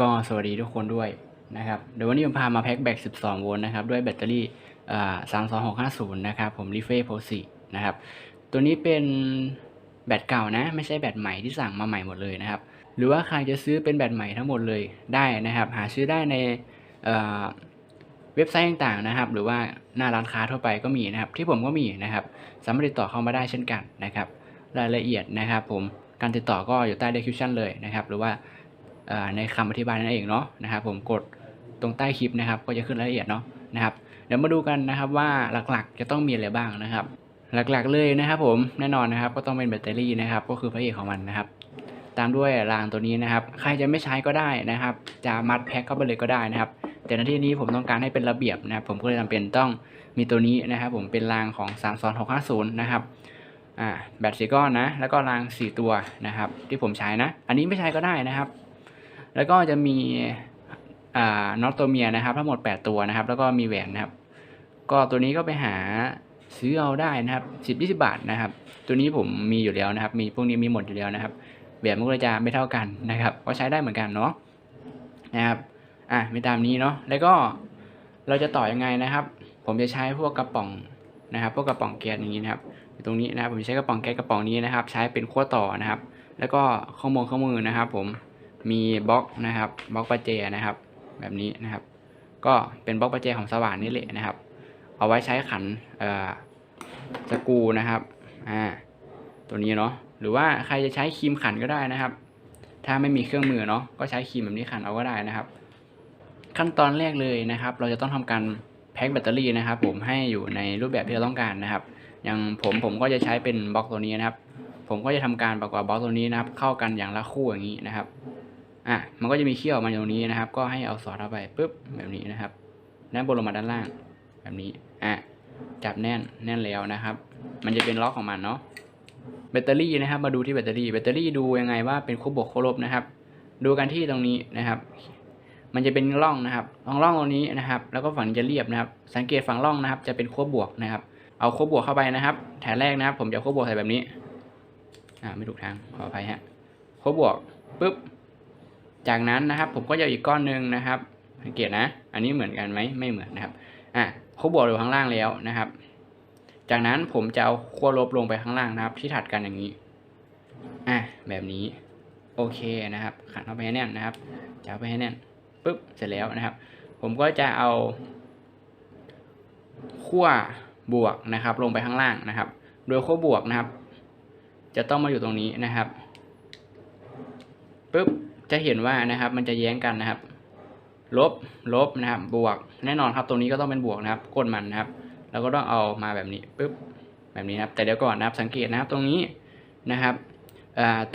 ก็สวัสดีทุกคนด้วยนะครับ เดี๋ยววันนี้ผมพามาแพ็คแบต12 โวลต์นะครับ ด้วยแบตเตอรี่32650 นะครับ ผมรีเฟ่โพสีนะครับ ตัวนี้เป็นแบตเก่านะ ไม่ใช่แบตใหม่ที่สั่งมาใหม่หมดเลยนะครับ หรือว่าใครจะซื้อเป็นแบตใหม่ทั้งหมดเลยได้นะครับ หาซื้อได้ในเเว็บไซต์ต่างๆนะครับ หรือว่าหน้าร้านค้าทั่วไปก็มีนะครับ ที่ผมก็มีนะครับ สามารถติดต่อเข้ามาได้เช่นกันนะครับ รายละเอียดนะครับ ผม การติดต่อก็อยู่ใต้ description เลยนะครับ หรือว่า ในคำอธิบายนั่นเองเนาะนะครับผมกดตรงใต้คลิปนะครับ ก็จะขึ้นรายละเอียดเนาะนะครับเดี๋ยวมาดูกันนะครับว่าหลักๆจะต้องมีอะไรบ้างนะครับ หลักๆเลยนะครับ ผมแน่นอนนะครับ ก็ต้องเป็นแบตเตอรี่นะครับ ก็คือพระเอกของมันนะครับ ตามด้วยรางตัวนี้นะครับ ใครจะไม่ใช้ก็ได้นะครับ จะมัดแพ็คเข้าไปเลยก็ได้นะครับ แต่ในที่นี้ผมต้องการให้เป็นระเบียบนะครับ ผมก็เลยจำเป็นต้องมีตัวนี้นะครับ ผมเป็นรางของ3 2 6 5 0นะครับแบตสีก้อนนะ แล้วก็ราง 4 ตัวนะครับ ที่ผมใช้นะ อันนี้ไม่ใช้ก็ได้นะครับ แล้วก็จะมีอ่าน็อตตัวเมียนะครับ ทั้งหมด 8 ตัวนะครับ แล้วก็มีแหวนนะครับ ก็ตัวนี้ก็ไปหาซื้อเอาได้นะครับสิบยี่สิบาทนะครับ ตัวนี้ผมมีอยู่แล้วนะครับ มีพวกนี้มีหมดอยู่แล้วนะครับแบบมันก็จะไม่เท่ากันนะครับ ก็ใช้ได้เหมือนกันเนาะนะครับอะมีตามนี้เนาะแล้วก็เราจะต่อยังไงนะครับ ผมจะใช้พวกกระป๋องนะครับ พวกกระป๋องแก๊สอย่างนี้นะครับอยู่ตรงนี้นะครับผมใช้กระป๋องแก๊สกระป๋องนี้นะครับ ใช้เป็นขั้วต่อนะครับ แล้วก็ข้อมูลข้อมือนะครับ ผม มีบล็อกนะครับบล็อกประแจนะครับ แบบนี้นะครับ ก็เป็นบล็อกประแจของสว่านนี่แหละนะครับ เอาไว้ใช้ขันสกรูนะครับอ่าตัวนี้เนาะหรือว่าใครจะใช้ครีมขันก็ได้นะครับ ถ้าไม่มีเครื่องมือเนาะก็ใช้ครีมแบบนี้ขันเอาก็ได้นะครับ ขั้นตอนแรกเลยนะครับ เราจะต้องทำการแพ็คแบตเตอรี่นะครับ ผมให้อยู่ในรูปแบบที่เราต้องการนะครับ อย่างผมผมก็จะใช้เป็นบล็อกตัวนี้นะครับ ผมก็จะทำการประกอบบล็อกตัวนี้นะครับ เข้ากันอย่างละคู่อย่างนี้นะครับ อะมันก็จะมีเขี้ยวมาตรงนี้นะครับ ก็ให้เอาสอดเข้าไปปุ๊บแบบนี้นะครับด้านบนลงมาด้านล่าง แบบนี้อะจับแน่นแน่นแล้วนะครับ มันจะเป็นล็อกของมันเนาะแบตเตอรี่นะครับ มาดูที่แบตเตอรี่แบตเตอรี่ดูยังไงว่าเป็นคู่บวกคู่ลบนะครับ ดูกันที่ตรงนี้นะครับ มันจะเป็นร่องนะครับร่องร่องตรงนี้นะครับ แล้วก็ฝั่งจะเรียบนะครับ สังเกตฝั่งร่องนะครับ จะเป็นขั้วบวกนะครับ เอาขั้วบวกเข้าไปนะครับแถวแรกนะครับ ผมจะเอาขั้วบวกใส่แบบนี้อ่าไม่ถูกทางขออภัยฮะขั้วบวกปุ๊บ จากนั้นนะครับผมก็จะเอาอีกก้อนหนึ่งนะครับสังเกตนะ อันนี้เหมือนกันไหมไม่เหมือนนะครับอะขั้วบวกอยู่ข้างล่างแล้วนะครับ จากนั้นผมจะเอาขั้วลบลงไปข้างล่างนะครับ ที่ถัดกันอย่างนี้อะแบบนี้โอเคนะครับขันเข้าไปให้แน่นนะครับจะเอาไปให้แน่นปุ๊บเสร็จแล้วนะครับ ผมก็จะเอาขั้วบวกนะครับ ลงไปข้างล่างนะครับ โดยขั้วบวกนะครับ จะต้องมาอยู่ตรงนี้นะครับปุ๊บ จะเห็นว่านะครับมันจะแย้งกันนะครับ ลบลบนะครับ บวกแน่นอนครับตรงนี้ก็ต้องเป็นบวกนะครับก้นมันนะครับ แล้วก็ต้องเอามาแบบนี้ปุ๊บแบบนี้นะครับแต่เดี๋ยวก่อนนะครับสังเกตนะครับตรงนี้นะครับ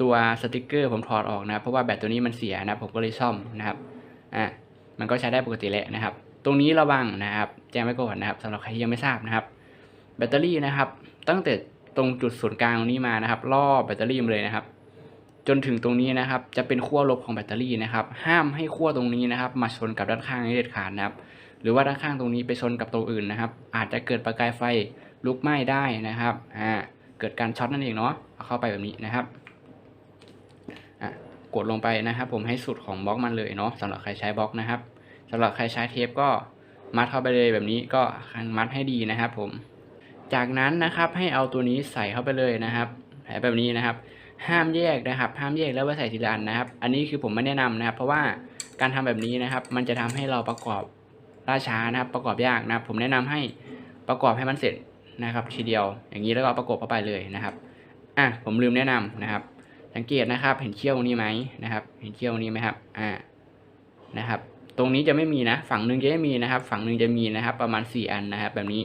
ตัวสติกเกอร์ผมถอดออกนะเพราะว่าแบตตัวนี้มันเสียนะครับผมก็เลยซ่อมนะครับอ่ามันก็ใช้ได้ปกติแหละนะครับ ตรงนี้ระวังนะครับ แจ้งไว้ก่อนนะครับสำหรับใครที่ยังไม่ทราบนะครับ แบตเตอรี่นะครับ ตั้งแต่ตรงจุดศูนย์กลางตรงนี้มานะครับ รอบแบตเตอรี่มาเลยนะครับ จนถึงตรงนี้นะครับ จะเป็นขั้วลบของแบตเตอรี่นะครับ ห้ามให้ขั้วตรงนี้นะครับ มาชนกับด้านข้างนี้เด็ดขาดนะครับ หรือว่าด้านข้างตรงนี้ไปชนกับตัวอื่นนะครับ อาจจะเกิดประกายไฟลุกไหม้ได้นะครับ อ่า เกิดการช็อตนั่นเองเนาะ เอาเข้าไปแบบนี้นะครับ อะ กดลงไปนะครับ ผมให้สุดของบล็อกมันเลยเนาะสำหรับใครใช้บล็อกนะครับสำหรับใครใช้เทปก็มัดเข้าไปเลยแบบนี้ก็มัดให้ดีนะครับ ผม จากนั้นนะครับให้เอาตัวนี้ใส่เข้าไปเลยนะครับแผลแบบนี้นะครับ ห้ามแยกนะครับ ห้ามแยกแล้วไปใส่ทีละอันนะครับ อันนี้คือผมไม่แนะนำนะครับ เพราะว่าการทำแบบนี้นะครับ มันจะทำให้เราประกอบล่าช้านะครับ ประกอบยากนะครับ ผมแนะนำให้ประกอบให้มันเสร็จนะครับ ทีเดียว อย่างนี้แล้วก็ประกบเข้าไปเลยนะครับ อะผมลืมแนะนำนะครับ สังเกตนะครับ เห็นเขี้ยวนี้ไหมนะครับ เห็นเขี้ยวนี้ไหมครับ อ่านะครับ ตรงนี้จะไม่มีนะ ฝั่งหนึ่งจะไม่มีนะครับ ฝั่งหนึ่งจะมีนะครับ ประมาณสี่อันนะครับ แบบนี้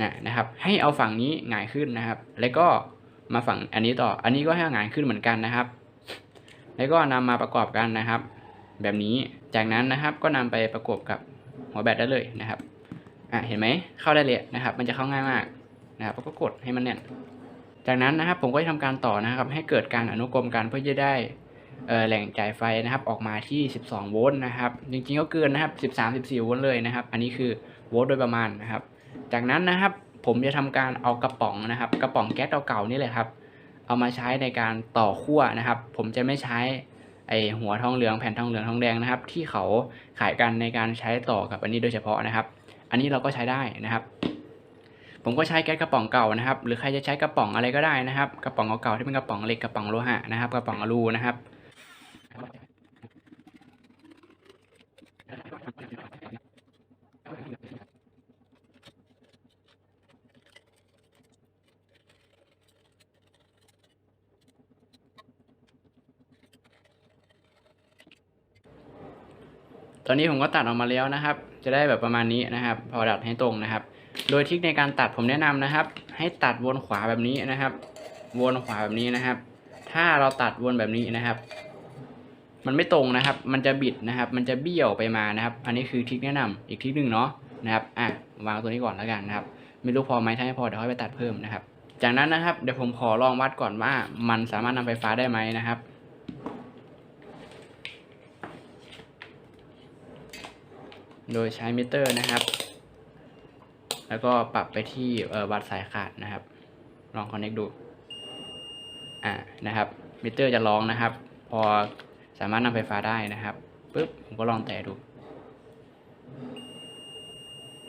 นะนะครับ ให้เอาฝั่งนี้หงายขึ้นนะครับ แล้วก็ มาฝั่งอันนี้ต่อ อันนี้ก็ให้หงายขึ้นเหมือนกันนะครับ แล้วก็นำมาประกอบกันนะครับ แบบนี้ จากนั้นนะครับก็นำไปประกบกับหัวแบตได้เลยนะครับ อะเห็นไหมเข้าได้เลยนะครับ มันจะเข้าง่ายมากนะครับแล้วก็กดให้มันแน่น จากนั้นนะครับผมก็จะทำการต่อนะครับ ให้เกิดการอนุกรมกันเพื่อจะได้เอ่อแหล่งจ่ายไฟนะครับออกมาที่ 12 โวลต์นะครับ จริงๆก็เกินนะครับ 13 14 โวลต์เลยนะครับ อันนี้คือโวลต์โดยประมาณนะครับ จากนั้นนะครับ ผมจะทำการเอากระป๋องนะครับ กระป๋องแก๊สเก่าๆนี่เลยครับ เอามาใช้ในการต่อขั้วนะครับ ผมจะไม่ใช้ไอหัวทองเหลืองแผ่นทองเหลืองทองแดงนะครับ ที่เขาขายกันในการใช้ต่อกับอันนี้โดยเฉพาะนะครับ อันนี้เราก็ใช้ได้นะครับ ผมก็ใช้แก๊สกระป๋องเก่านะครับ หรือใครจะใช้กระป๋องอะไรก็ได้นะครับ กระป๋องเก่าๆที่เป็นกระป๋องเหล็กกระป๋องโลหะนะครับ กระป๋องอลูนะครับ ตอนนี้ผมก็ตัดออกมาแล้วนะครับ จะได้แบบประมาณนี้นะครับ พอดัดให้ตรงนะครับ โดยทิคในการตัดผมแนะนำนะครับ ให้ตัดวนขวาแบบนี้นะครับ วนขวาแบบนี้นะครับ ถ้าเราตัดวนแบบนี้นะครับ มันไม่ตรงนะครับ มันจะบิดนะครับ มันจะเบี้ยวไปมานะครับ อันนี้คือทิคแนะนำอีกทิคหนึ่งเนาะนะครับอะวางตัวนี้ก่อนแล้วกันนะครับ ไม่รู้พอไหมถ้าไม่พอเดี๋ยวค่อยไปตัดเพิ่มนะครับ จากนั้นนะครับเดี๋ยวผมขอลองวัดก่อนว่ามันสามารถนำไฟฟ้าได้ไหมนะครับ โดยใช้มิเตอร์นะครับ แล้วก็ปรับไปที่เออวัดสายขาดนะครับ ลองคอนเน c t ดู อ่า นะครับ มิเตอร์จะร้องนะครับ พอสามารถนำไฟฟ้าได้นะครับ ปึ๊บ ผมก็ลองแตะดู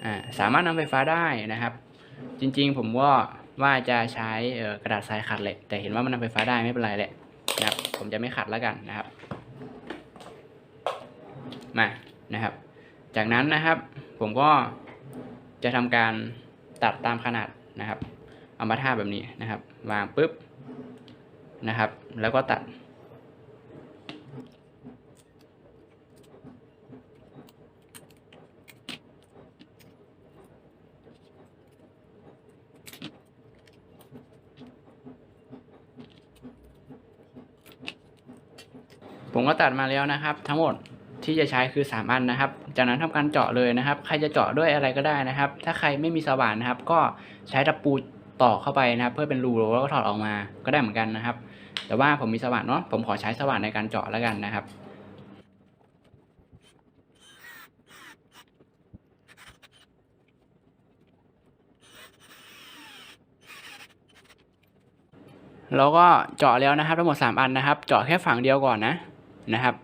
อ่า สามารถนำไฟฟ้าได้นะครับ จริงๆ ผมว่าว่าจะใช้เออกระดาษทรายขัดแหละแต่เห็นว่ามันนำไฟฟ้าได้ไม่เป็นไรแหละนะครับ ผมจะไม่ขัดแล้วกันนะครับ มา นะครับ จากนั้นนะครับ ผมก็จะทำการตัดตามขนาดนะครับ เอามาท่าบแบบนี้นะครับ วางปุ๊บนะครับ แล้วก็ตัด ผมก็ตัดมาแล้วนะครับ ทั้งหมด ที่จะใช้คือ 3 อันนะครับ จากนั้นทำการเจาะเลยนะครับ ใครจะเจาะด้วยอะไรก็ได้นะครับ ถ้าใครไม่มีสว่านนะครับ ก็ใช้ตะปูตอกเข้าไปนะครับ เพื่อเป็นรูแล้วก็ถอดออกมาก็ได้เหมือนกันนะครับ แต่ว่าผมมีสว่านเนาะผมขอใช้สว่านในการเจาะแล้วกันนะครับเราก็เจาะแล้วนะครับทั้งหมด 3 อันนะครับ เจาะแค่ฝั่งเดียวก่อนนะนะครับ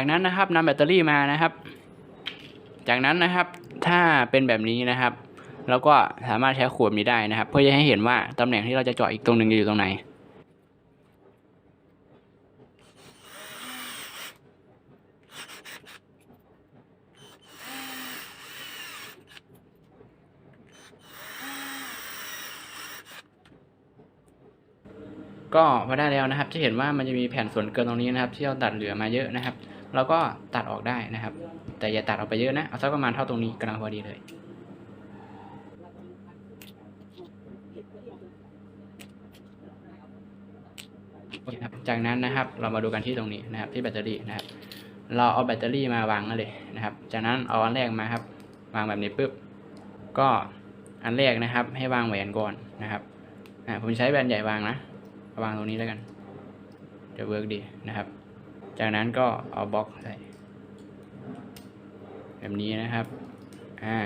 จากนั้นนะครับนำแบตเตอรี่มานะครับ จากนั้นนะครับถ้าเป็นแบบนี้นะครับเราก็สามารถใช้ขวดนี้ได้นะครับ เพื่อจะให้เห็นว่าตำแหน่งที่เราจะเจาะอีกตรงหนึ่งอยู่ตรงไหนก็พอได้แล้วนะครับ จะเห็นว่ามันจะมีแผ่นส่วนเกินตรงนี้นะครับ ที่เราตัดเหลือมาเยอะนะครับ เราก็ตัดออกได้นะครับ แต่อย่าตัดออกไปเยอะนะ เอาสักประมาณเท่าตรงนี้กำลังพอดีเลยโอเครับจากนั้นนะครับ เรามาดูกันที่ตรงนี้นะครับ ที่แบตเตอรี่นะครับ เราเอาแบตเตอรี่มาวางนั่นเลยนะครับ จากนั้นเอาอันแรกมาครับ วางแบบนี้ปุ๊บ ก็อันแรกนะครับ ให้วางแหวนก่อนนะครับผมใช้แบนใหญ่วางนะ วางตรงนี้แล้วกัน จะเวิร์กดีนะครับ จากนั้นก็เอาบล็อกใส่แบบนี้นะครับ อ่า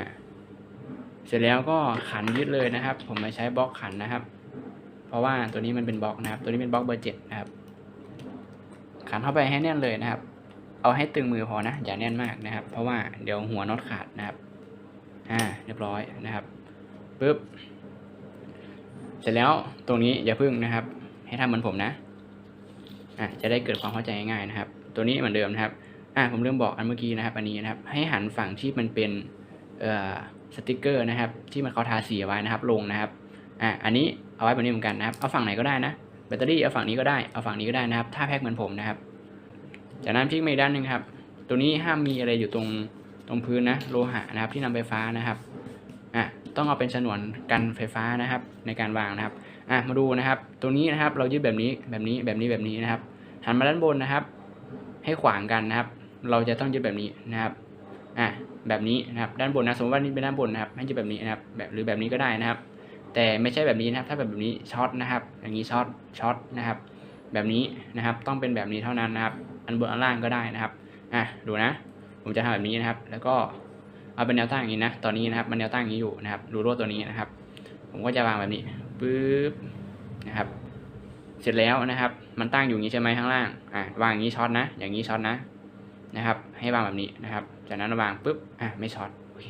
เสร็จแล้วก็ขันยึดเลยนะครับ ผมไม่ใช้บล็อกขันนะครับ เพราะว่าตัวนี้มันเป็นบล็อกนะครับ ตัวนี้เป็นบล็อกเบอร์เจ็ดนะครับ ขันเข้าไปให้แน่นเลยนะครับ เอาให้ตึงมือพอนะ อย่าแน่นมากนะครับ เพราะว่าเดี๋ยวหัวน็อตขาดนะครับ อ่า เรียบร้อยนะครับปึ๊บ เสร็จแล้วตรงนี้อย่าพึ่งนะครับ ให้ทำเหมือนผมนะ อะจะได้เกิดความเข้าใจง่ายๆนะครับ ตัวนี้เหมือนเดิมนะครับอะผมเริ่มบอกอันเมื่อกี้นะครับ อันนี้นะครับ ให้หันฝั่งที่มันเป็นเอ่อสติกเกอร์นะครับ ที่มันเขาทาสีไว้นะครับ ลงนะครับอะอันนี้เอาไว้แบบนี้เหมือนกันนะครับ เอาฝั่งไหนก็ได้นะแบตเตอรี่เอาฝั่งนี้ก็ได้เอาฝั่งนี้ก็ได้นะครับ ถ้าแพ็กเหมือนผมนะครับ จากนั้นพลิกมาอีกด้านหนึ่งครับ ตัวนี้ห้ามมีอะไรอยู่ตรงตรงพื้นนะโลหะนะครับที่นำไฟฟ้านะครับอะต้องเอาเป็นฉนวนกันไฟฟ้านะครับ ในการวางนะครับอะมาดูนะครับตรงนี้นะครับเรายึดแบบนี้แบบนี้แบบนี้แบบนี้นะครับ หันมาด้านบนนะครับ ให้ขวางกันนะครับ เราจะต้องยึดแบบนี้นะครับอะแบบนี้นะครับด้านบนนะสมมติว่านี่เป็นด้านบนนะครับ ให้ยึดแบบนี้นะครับ แบบหรือแบบนี้ก็ได้นะครับ แต่ไม่ใช่แบบนี้นะครับ ถ้าแบบนี้ช็อตนะครับ อย่างนี้ช็อตช็อตนะครับ แบบนี้นะครับต้องเป็นแบบนี้เท่านั้นนะครับ อันบนอันล่างก็ได้นะครับอะดูนะ ผมจะทำแบบนี้นะครับ แล้วก็เอาเป็นแนวตั้งอย่างนี้นะตอนนี้นะครับ มันแนวตั้งอย่างนี้อยู่นะครับรูรั่วตัวนี้นะครับ ผมก็จะวางแบบนี้ปึ๊บนะครับ เสร็จแล้วนะครับ มันตั้งอยู่อย่างนี้ใช่ไหมข้างล่างอะวางอย่างนี้ช็อตนะ อย่างนี้ช็อตนะนะครับ ให้วางแบบนี้นะครับ จากนั้นเราวางปุ๊บอะไม่ช็อตโอเค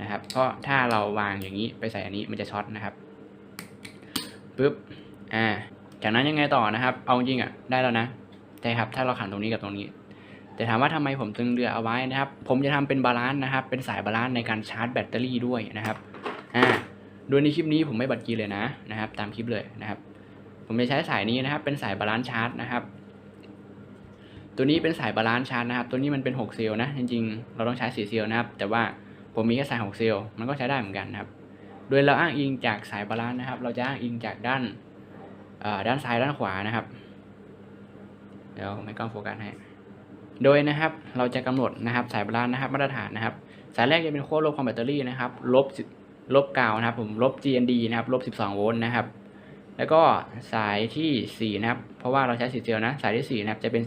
นะครับเพราะถ้าเราวางอย่างนี้ไปใส่อันนี้มันจะช็อตนะครับปุ๊บอ่าจากนั้นยังไงต่อนะครับ เอาจริงอะได้แล้วนะใช่ครับถ้าเราขันตรงนี้กับตรงนี้ แต่ถามว่าทำไมผมตึงเรือเอาไว้นะครับ ผมจะทำเป็นบาลานซ์นะครับ เป็นสายบาลานซ์ในการชาร์จแบตเตอรี่ด้วยนะครับอ่าโดยในคลิปนี้ผมไม่บัดกีเลยนะนะครับ ตามคลิปเลยนะครับ ผมจะใช้สายนี้นะครับ เป็นสายบาลานซ์ชาร์จนะครับ ตัวนี้เป็นสายบาลานซ์ชาร์จนะครับ ตัวนี้มันเป็น 6 เซลล์นะ จริงๆ เราต้องใช้ 4 เซลล์นะครับ แต่ว่าผมมีแค่สาย 6 เซลล์ มันก็ใช้ได้เหมือนกันนะครับ โดยเราอ้างอิงจากสายบาลานซ์นะครับ เราจะอ้างอิงจากด้านด้านซ้ายด้านขวานะครับ เดี๋ยวไม่กล้องโฟกัสให้ โดยนะครับ เราจะกำหนดนะครับสายบาลานซ์นะครับมาตรฐานนะครับ สายแรกจะเป็นขั้วลบของแบตเตอรี่นะครับ ลบลบกาวนะครับผม ลบ GND นะครับ ลบ 12 โวลต์นะครับ แล้วก็สายทีสี่ 4 นะครับ เพราะว่าเราใช้สีเซลนะ สายที่ 4 นะครับจะเป็น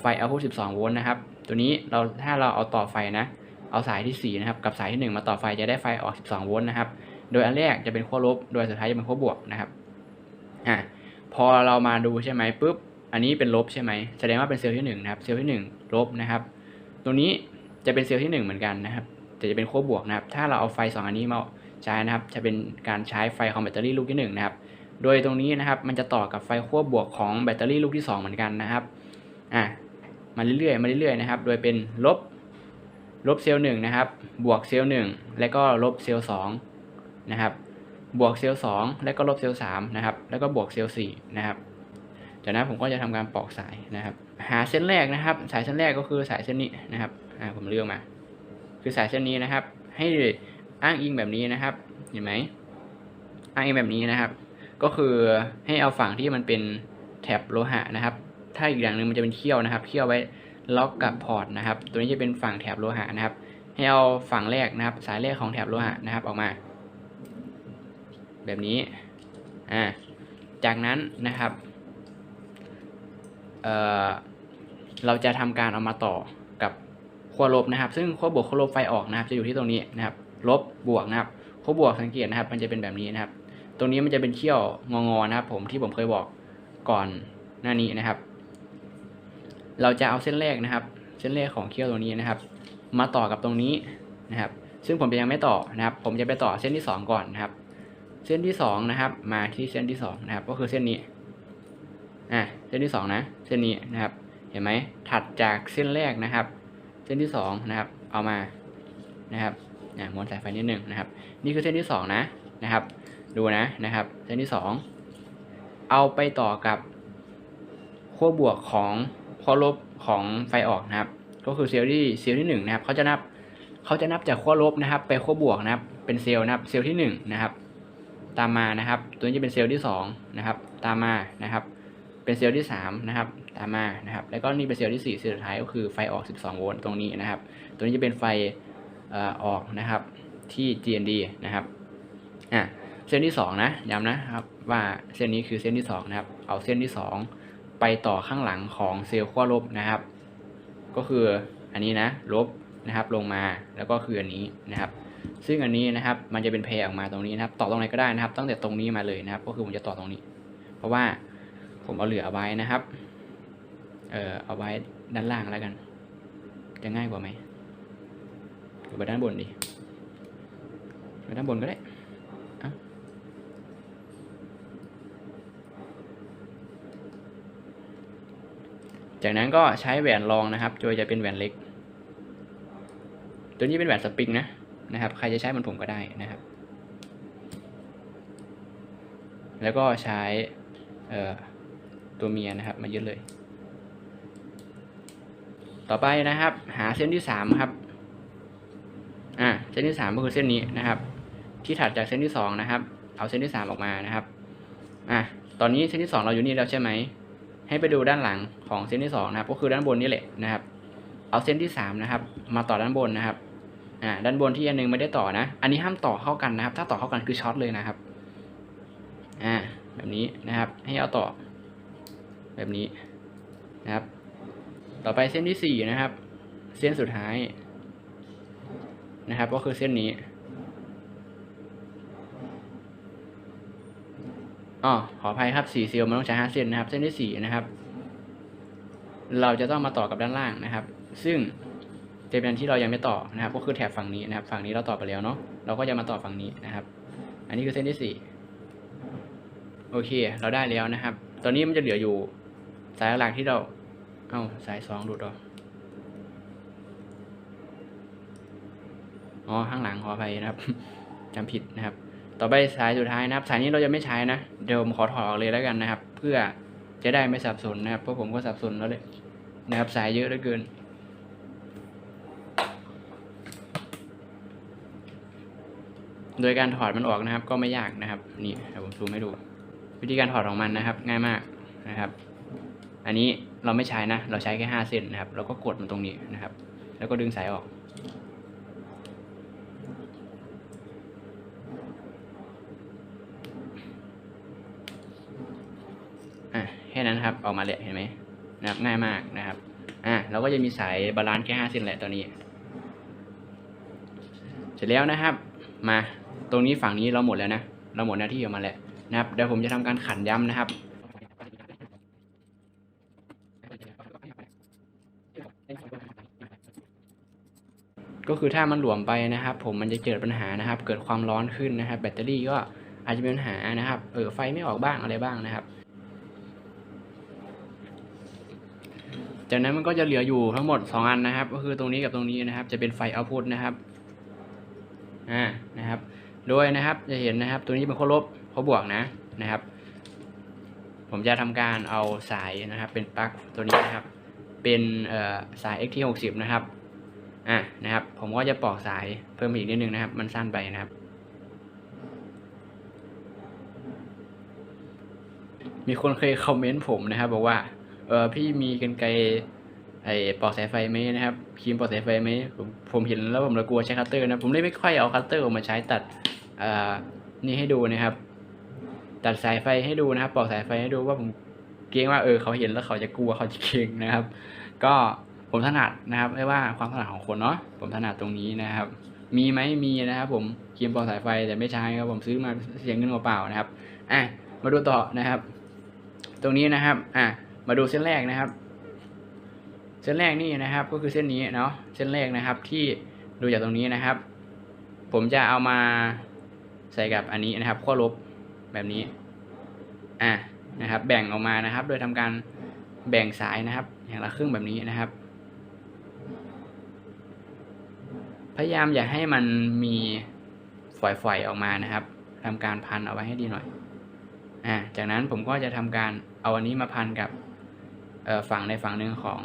ไฟเอาพุท12 โวลต์นะครับ ตัวนี้เราถ้าเราเอาต่อไฟนะ เอาสายที่ 4 นะครับ กับสายที่ 1 มาต่อไฟจะได้ไฟออก 12 โวลต์นะครับ โดยอันแรกจะเป็นขั้วลบ โดยสุดท้ายจะเป็นขั้วบวกนะครับ อ่า พอเรามาดูใช่ไหมปุ๊บ อันนี้เป็นลบใช่ไหม แสดงว่าเป็นเซลล์ที่1นะครับ เซลล์ที่ 1 ลบนะครับตัวนี้จะเป็นเซลล์ที่ 1 เหมือนกันนะครับแต่จะเป็นขั้วบวกนะครับ ถ้าเราเอาไฟ 2 อันนี้มาใช้นะครับ จะเป็นการใช้ไฟของแบตเตอรี่ลูกที่1นะครับ โดยตรงนี้นะครับมันจะต่อกับไฟขั้วบวกของแบตเตอรี่ลูกที่ 2 เหมือนกันนะครับอะมาเรื่อยๆมาเรื่อยๆนะครับ โดยเป็นลบลบเซลล์หนึ่งนะครับ บวกเซลล์หนึ่งแล้วก็ลบเซลล์สองนะครับ บวกเซลล์สองแล้วก็ลบเซลล์สามนะครับ แล้วก็บวกเซลล์สี่นะครับจากนั้นผมก็จะทำการปอกสายนะครับ หาเส้นแรกนะครับ สายเส้นแรกก็คือสายเส้นนี้นะครับอ่าผมเลือกมา คือสายเส้นนี้นะครับ ให้อ้างอิงแบบนี้นะครับ เห็นไหมอ้างอิงแบบนี้นะครับ ก็คือให้เอาฝั่งที่มันเป็นแถบโลหะนะครับ ถ้าอีกอย่างหนึ่งมันจะเป็นเขี้ยวนะครับ เขี้ยวไว้ล็อกกับพอร์ตนะครับ ตัวนี้จะเป็นฝั่งแถบโลหะนะครับ ให้เอาฝั่งแรกนะครับ สายแรกของแถบโลหะนะครับออกมา แบบนี้ อ่า จากนั้นนะครับ เอ่อ เราจะทำการเอามาต่อกับขั้วลบนะครับ ซึ่งขั้วบวกขั้วลบไฟออกนะครับ จะอยู่ที่ตรงนี้นะครับ ลบบวกนะครับขั้วบวกสังเกตนะครับ มันจะเป็นแบบนี้นะครับ ตรงนี้มันจะเป็นเขี้ยวงองอนะครับผมที่ผมเคยบอกก่อนหน้านี้นะครับ เราจะเอาเส้นแรกนะครับ เส้นแรกของเขี้ยวตรงนี้นะครับ มาต่อกับตรงนี้นะครับ ซึ่งผมจะยังไม่ต่อนะครับ ผมจะไปต่อเส้นที่สองก่อนนะครับ เส้นที่สองนะครับ มาที่เส้นที่สองนะครับ ก็คือเส้นนี้อะเส้นที่สองนะ เส้นนี้นะครับ เห็นไหมถัดจากเส้นแรกนะครับ เส้นที่สองนะครับ เอามานะครับอะม้วนสายไฟนิดหนึ่งนะครับ นี่คือเส้นที่สองนะนะครับ ดูนะนะครับเส้นที่สองเอาไปต่อกับขั้วบวกของขั้วลบของไฟออกนะครับ ก็คือเซลล์ที่เซลล์ที่หนึ่งนะครับเขาจะนับเขาจะนับจากขั้วลบนะครับ ไปขั้วบวกนะครับ เป็นเซลล์นะครับเซลล์ที่หนึ่งนะครับ ตามมานะครับ ตัวนี้จะเป็นเซลล์ที่สองนะครับ ตามมานะครับ เป็นเซลล์ที่สามนะครับ ตามมานะครับ แล้วก็นี่เป็นเซลล์ที่สี่เซลล์สุดท้ายก็คือไฟออก 12 โวลต์ตรงนี้นะครับ ตัวนี้จะเป็นไฟอ่อออกนะครับที่ GND นะครับอะ เส้นที่สองนะย้ำนะครับว่าเส้นนี้คือเส้นที่สองนะครับเอาเส้นที่สองไปต่อข้างหลังของเซลล์ขั้วลบนะครับ ก็คืออันนี้นะลบนะครับลงมาแล้วก็คืออันนี้นะครับ ซึ่งอันนี้นะครับมันจะเป็นเพลออกมาตรงนี้นะครับ ต่อตรงไหนก็ได้นะครับ ตั้งแต่ตรงนี้มาเลยนะครับ ก็คือผมจะต่อตรงนี้ เพราะว่าผมเอาเหลือเอาไว้นะครับเอ่อเอาไว้ด้านล่างแล้วกัน จะง่ายกว่าไหมหรือไปด้านบนดีไปด้านบนก็ได้ จากนั้นก็ใช้แหวนรองนะครับโดยจะเป็นแหวนเล็ก ตัวนี้เป็นแหวนสปริงนะนะครับ ใครจะใช้มันผมก็ได้นะครับ แล้วก็ใช้ตัวเมียนะครับมายึดเลย ต่อไปนะครับ หาเส้นที่สามครับอ่าเส้นที่สามก็คือเส้นนี้นะครับ ที่ถัดจากเส้นที่สองนะครับ เอาเส้นที่สามออกมานะครับอะตอนนี้เส้นที่สองเราอยู่นี่แล้วใช่ไหม ให้ไปดูด้านหลังของเส้นที่สองนะครับก็คือด้านบนนี่แหละนะครับ เอาเส้นที่สามนะครับมาต่อด้านบนนะครับอ่าด้านบนที่อันหนึงไม่ได้ต่อนะ อันนี้ห้ามต่อเข้ากันนะครับ ถ้าต่อเข้ากันคือช็อตเลยนะครับอ่าแบบนี้นะครับให้เอาต่อ แบบนี้นะครับ ต่อไปเส้นที่สี่นะครับ เส้นสุดท้ายนะครับ ก็คือเส้นนี้ อ๋อขออภัยครับสี่เซลล์มันต้องใช้ห้าเส้นนะครับ เส้นที่สี่นะครับ เราจะต้องมาต่อกับด้านล่างนะครับ ซึ่งจะเป็นที่เรายังไม่ต่อนะครับ ก็คือแถบฝั่งนี้นะครับ ฝั่งนี้เราต่อไปแล้วเนาะเราก็จะมาต่อฝั่งนี้นะครับ อันนี้คือเส้นที่สี่โอเค เราได้แล้วนะครับ ตอนนี้มันจะเหลืออยู่สายหลักที่เรา เอ้าสายสองหลุดเหรออ๋อข้างหลังขออภัยนะครับจำผิดนะครับ ต่อไปสายสุดท้ายนะครับ สายนี้เราจะไม่ใช้นะ เดี๋ยวผมขอถอดออกเลยแล้วกันนะครับ เพื่อจะได้ไม่สับสนนะครับ เพราะผมก็สับสนแล้วเลยนะครับ สายเยอะเหลือเกิน โดยการถอดมันออกนะครับ ก็ไม่ยากนะครับ นี่ผมซูมให้ดู วิธีการถอดของมันนะครับ ง่ายมากนะครับ อันนี้เราไม่ใช้นะ เราใช้แค่ห้าเส้นนะครับ เราก็กดมันตรงนี้นะครับ แล้วก็ดึงสายออก อะแค่ ครับ ออกมาเลยเห็นไหมนะครับง่ายมากนะครับอะเราก็จะมีสายบาลานซ์แค่ห้าเส้นแหละตอนนี้ เสร็จแล้วนะครับ มาตรงนี้ฝั่งนี้เราหมดแล้วนะ เราหมดหน้าที่ออกมาแล้วนะครับเดี๋ยวผมจะทำการขันย้ำนะครับก็คือถ้ามันหลวมไปนะครับ ผมมันจะเกิดปัญหานะครับ เกิดความร้อนขึ้นนะครับ แบตเตอรี่ก็อาจจะมีปัญหานะครับ เออไฟไม่ออกบ้างอะไรบ้างนะครับ จากนั้นมันก็จะเหลืออยู่ทั้งหมด 2 อันนะครับ ก็คือตรงนี้กับตรงนี้นะครับ จะเป็นไฟเอาพุตนะครับอ่านะครับ โดยนะครับจะเห็นนะครับ ตัวนี้เป็นข้อลบข้อบวกนะนะครับ ผมจะทำการเอาสายนะครับ เป็นปลั๊กตัวนี้นะครับ เป็นสาย XT 6 0 นะครับอะนะครับ ผมก็จะปอกสายเพิ่มอีกนิดนึงนะครับ มันสั้นไปนะครับ มีคนเคยคอมเมนต์ผมนะครับ บอกว่า เออพี่มีกันไกรไอ้ปอกสายไฟไหมนะครับครีมปอกสายไฟไหมผมผมเห็นแล้วผมเลยกลัวใช้คัตเตอร์นะผมเลยไม่ค่อยเอาคัตเตอร์ออกมาใช้ตัดอ่านี่ให้ดูนะครับ ตัดสายไฟให้ดูนะครับปอกสายไฟให้ดูว่าผมเกรงว่าเออเขาเห็นแล้วเขาจะกลัวเขาจะเกรงนะครับ ก็ผมถนัดนะครับไม่ว่าความถนัดของคนเนาะผมถนัดตรงนี้นะครับ มีไหมมีนะครับ ผมครีมปอกสายไฟแต่ไม่ใช้ครับผมซื้อมาเสียเงินเปล่าๆนะครับอะมาดูต่อนะครับ ตรงนี้นะครับ อะ มาดูเส้นแรกนะครับ เส้นแรกนี่นะครับ ก็คือเส้นนี้เนาะเส้นแรกนะครับที่ดูจากตรงนี้นะครับ ผมจะเอามาใส่กับอันนี้นะครับขั้วลบแบบนี้อะนะครับ แบ่งออกมานะครับ โดยทำการแบ่งสายนะครับ อย่างละครึ่งแบบนี้นะครับ พยายามอย่าให้มันมีฝอยๆออกมานะครับทำการพันเอาไว้ให้ดีหน่อยอ่าจากนั้นผมก็จะทำการเอาอันนี้มาพันกับ ฝั่งในฝั่งหนึ่งของ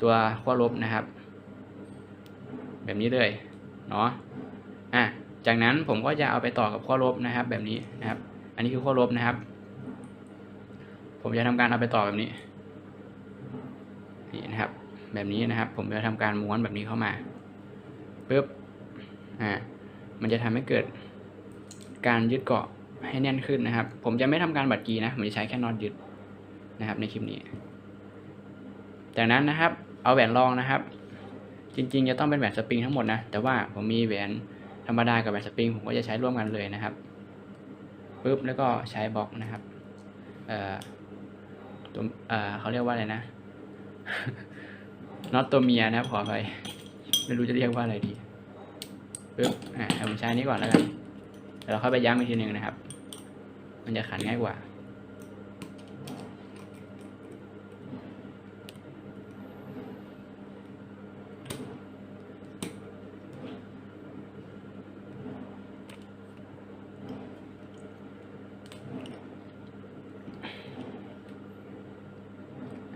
ตัวขั้วลบนะครับ แบบนี้เลยเนาะอะจากนั้นผมก็จะเอาไปต่อกับขั้วลบนะครับ แบบนี้นะครับ อันนี้คือขั้วลบนะครับ ผมจะทำการเอาไปต่อแบบนี้นี่นะครับ แบบนี้นะครับ ผมจะทำการม้วนแบบนี้เข้ามาปึ๊บอ่ามันจะทำให้เกิดการยึดเกาะให้แน่นขึ้นนะครับ ผมจะไม่ทำการบัดกีนะผมจะใช้แค่น็อตยึดนะครับในคลิปนี้ จากนั้นนะครับ เอาแหวนรองนะครับ จริงๆ จะต้องเป็นแหวนสปริงทั้งหมดนะ แต่ว่าผมมีแหวนธรรมดากับแหวนสปริงผมก็จะใช้ร่วมกันเลยนะครับปึ๊บแล้วก็ใช้บล็อกนะครับ เอ่อตัวเอ่อเขาเรียกว่าอะไรนะน็อตตัวเมียนะครับขอไปไม่รู้จะเรียกว่าอะไรดีปึ๊บอ่าผมใช้นี้ก่อนแล้วกันเดี๋ยวเราค่อยไปย้ำอีกทีหนึ่งนะครับ มันจะขันง่ายกว่า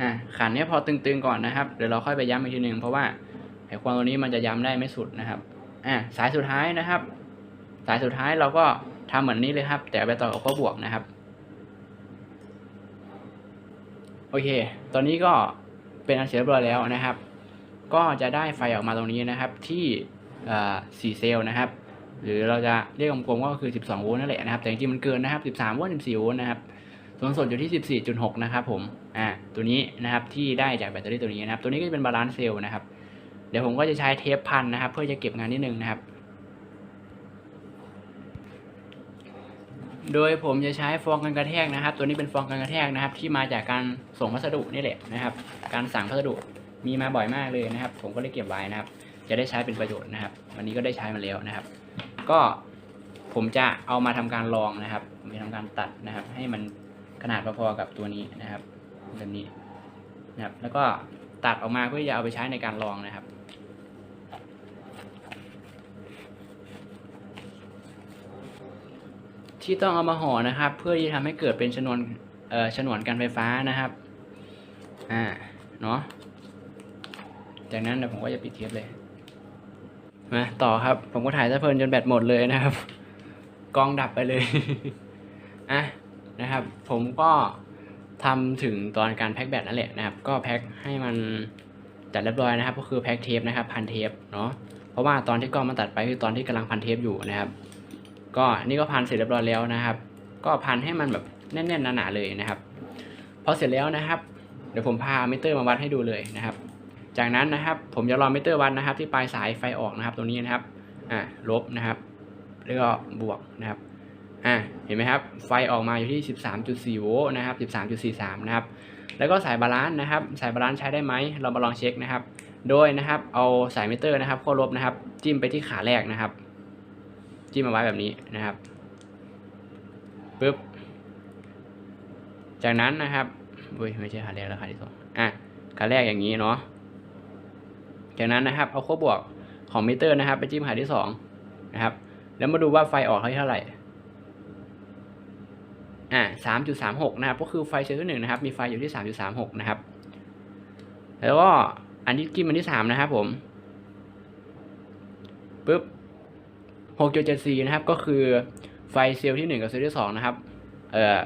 อะขั นี้พอตึงๆก่อนนะครับเดี๋ยวเราค่อยไปย้ำอีกทีหนึ่งเพราะว่าไอ้ความตัวนี้มันจะย้ำได้ไม่สุดนะครับอะสายสุดท้ายนะครับ สายสุดท้ายเราก็ทำเหมือนนี้เลยครับ แต่ไปต่อกับข้อบวกนะครับ โอเค ตอนนี้ก็เป็นอันเสร็จเรียบร้อยแล้วนะครับ ก็จะได้ไฟออกมาตรงนี้นะครับที่เอ่เซลล์นะครับ หรือเราจะเรียกกลมๆก็คือ 12 โวลต์นั่นแหละนะครับ แต่จริงๆมันเกินนะครับ 13 โวลต์ 14 โวลต์นะครับ ส่วนสดอยู่ที่ 14.6 นะครับผม อ่า ตัวนี้นะครับที่ได้จากแบตเตอรี่ตัวนี้นะครับ ตัวนี้ก็จะเป็นบาลานซ์เซลล์นะครับ เดี๋ยวผมก็จะใช้เทปพันนะครับ เพื่อจะเก็บงานนิดนึงนะครับ โดยผมจะใช้ฟองกันกระแทกนะครับ ตัวนี้เป็นฟองกันกระแทกนะครับ ที่มาจากการส่งพัสดุนี่แหละนะครับ การสั่งพัสดุมีมาบ่อยมากเลยนะครับ ผมก็เลยเก็บไว้นะครับ จะได้ใช้เป็นประโยชน์นะครับ วันนี้ก็ได้ใช้มาแล้วนะครับ ก็ผมจะเอามาทำการลองนะครับผมจะทำการตัดนะครับ ให้มัน ขนาดพอๆกับตัวนี้นะครับแบบนี้นะครับ แล้วก็ตัดออกมาเพื่อจะเอาไปใช้ในการลองนะครับที่ต้องเอามาห่อนะครับ เพื่อที่จะทำให้เกิดเป็นชนวนเอ่อฉนวนการไฟฟ้านะครับอ่าเนาะจากนั้นเดี๋ยวผมก็จะปิดเทปเลยมาต่อครับ ผมก็ถ่ายซะเพลินจนแบตหมดเลยนะครับ กองดับไปเลยอะนะครับ ผมก็ทำถึงตอนการแพ็คแบตนั่นแหละนะครับ ก็แพ็คให้มันจัดเรียบร้อยนะครับ ก็คือแพ็คเทปนะครับพันเทปเนาะเพราะว่าตอนที่กล้องมันตัดไปคือตอนที่กำลังพันเทปอยู่นะครับ ก็นี่ก็พันเสร็จเรียบร้อยแล้วนะครับ ก็พันให้มันแบบแน่นๆหนาๆเลยนะครับพอเสร็จแล้วนะครับ เดี๋ยวผมพามิเตอร์มาวัดให้ดูเลยนะครับ จากนั้นนะครับ ผมจะรอมิเตอร์วัดนะครับ ที่ปลายสายไฟออกนะครับ ตรงนี้นะครับอ่าลบนะครับ แล้วก็บวกนะครับ อ่าเห็นไหมครับ ไฟออกมาอยู่ที่ 13.4 โวลต์นะครับ 13.43 นะครับ แล้วก็สายบาลานซ์นะครับ สายบาลานซ์ใช้ได้ไหม เรามาลองเช็คนะครับ โดยนะครับเอาสายมิเตอร์นะครับขั้วลบนะครับ จิ้มไปที่ขาแรกนะครับ จิ้มเอาไว้แบบนี้นะครับปึ๊บ จากนั้นนะครับอุ้ยไม่ใช่ขาแรกแล้วขาที่สองอะขาแรกอย่างนี้เนาะ จากนั้นนะครับเอาขั้วบวกของมิเตอร์นะครับ ไปจิ้มขาที่สองนะครับ แล้วมาดูว่าไฟออกเท่าไหร่ อ่าสามจุดสามหกนะครับ ก็คือไฟเซลล์ที่หนึ่งนะครับ มีไฟอยู่ที่สามจุดสามหกนะครับ แล้วก็อันที่จิ้มอันที่สามนะครับผมปึ๊บหกจุดเจ็ดสี่นะครับ ก็คือไฟเซลล์ที่หนึ่งกับเซลล์ที่สองนะครับ เอ่อ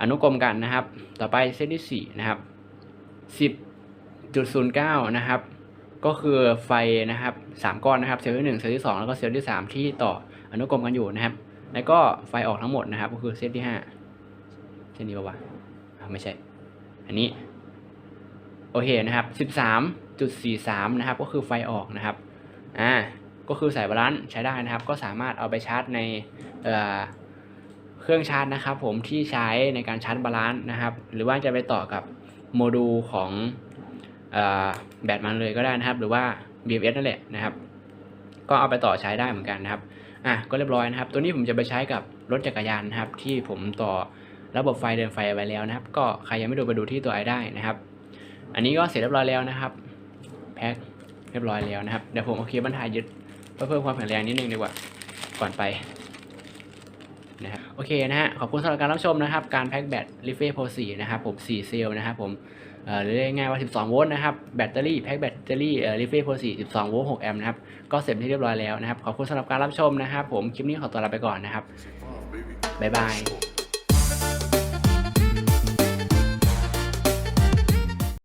อนุกรมกันนะครับ ต่อไปเซลล์ที่สี่นะครับสิบจุดศูนย์เก้านะครับ ก็คือไฟนะครับสามก้อนนะครับ เซลล์ที่หนึ่งเซลล์ที่สองแล้วก็เซลล์ที่สามที่ต่ออนุกรมกันอยู่นะครับ แล้วก็ไฟออกทั้งหมดนะครับ ก็คือเซตที่ห้า เส้นนี้ปะวะอะไม่ใช่ อันนี้ โอเคนะครับสิบสามจุดสี่สามนะครับ ก็คือไฟออกนะครับ อ่า ก็คือสายบาลานซ์ใช้ได้นะครับ ก็สามารถเอาไปชาร์จในเอ่อเครื่องชาร์จนะครับผมที่ใช้ในการชาร์จบาลานซ์นะครับ หรือว่าจะไปต่อกับโมดูลของอแบตมันเลยก็ได้นะครับ หรือว่า BMS นั่นแหละนะครับ ก็เอาไปต่อใช้ได้เหมือนกันนะครับอะก็เรียบร้อยนะครับ ตัวนี้ผมจะไปใช้กับรถจักรยานนะครับ ที่ผมต่อ ระบบไฟเดินไฟไว้แล้วนะครับ ก็ใครยังไม่ดูไปดูที่ตัวไอได้นะครับ อันนี้ก็เสร็จเรียบร้อยแล้วนะครับ แพ็คเรียบร้อยแล้วนะครับ เดี๋ยวผมเอาเคเบิลไทยยึดเพื่อเพิ่มความแข็งแรงนิดนึงดีกว่า ก่อนไปนะครับโอเคนะฮะ ขอบคุณสำหรับการรับชมนะครับ การแพ็คแบตลิเฟ่โพ4นะครับผม 4 เซลล์นะครับผมเอ่อหรือเรียกง่ายว่า 12 โวลต์นะครับ แบตเตอรี่แพ็คแบตเตอรี่ลิเฟ่โพ4 12 โวลต์ 6 แอมป์นะครับ ก็เสร็จที่เรียบร้อยแล้วนะครับ ขอบคุณสำหรับการรับชมนะครับผม คลิปนี้ขอตัวลาไปก่อนนะครับ บ๊ายบาย